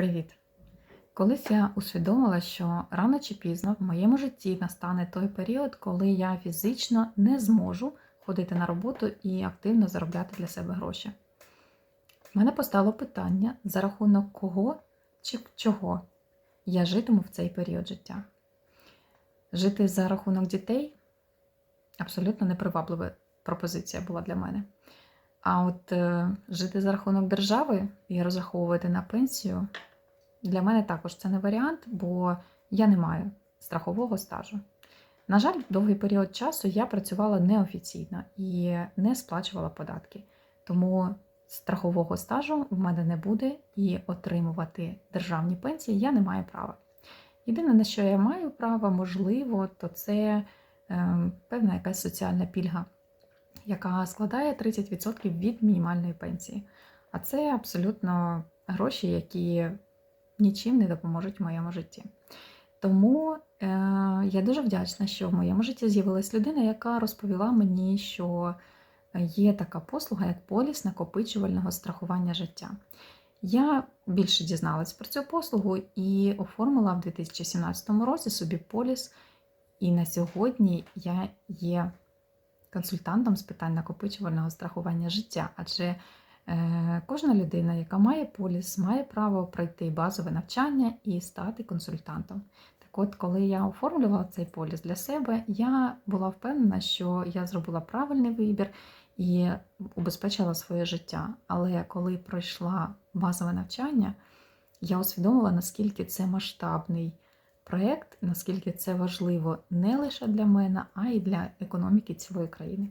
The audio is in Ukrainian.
Привіт! Колись я усвідомила, що рано чи пізно в моєму житті настане той період, коли я фізично не зможу ходити на роботу і активно заробляти для себе гроші. В мене постало питання, за рахунок кого чи чого я житиму в цей період життя. Жити за рахунок дітей абсолютно неприваблива пропозиція була для мене. А от е, жити за рахунок держави і розраховувати на пенсію для мене також це не варіант, бо я не маю страхового стажу. На жаль, довгий період часу я працювала неофіційно і не сплачувала податки. Тому страхового стажу в мене не буде і отримувати державні пенсії я не маю права. Єдине, на що я маю право, можливо, то це е, певна якась соціальна пільга, яка складає 30% від мінімальної пенсії. А це абсолютно гроші, які нічим не допоможуть в моєму житті. Тому е, я дуже вдячна, що в моєму житті з'явилась людина, яка розповіла мені, що є така послуга, як поліс накопичувального страхування життя. Я більше дізналась про цю послугу і оформила в 2017 році собі поліс. І на сьогодні я є консультантом з питань накопичувального страхування життя, адже кожна людина, яка має поліс, має право пройти базове навчання і стати консультантом. Так от, коли я оформлювала цей поліс для себе, я була впевнена, що я зробила правильний вибір і убезпечила своє життя. Але коли пройшла базове навчання, я усвідомила, наскільки це масштабний проєкт, наскільки це важливо не лише для мене, а й для економіки цілої країни.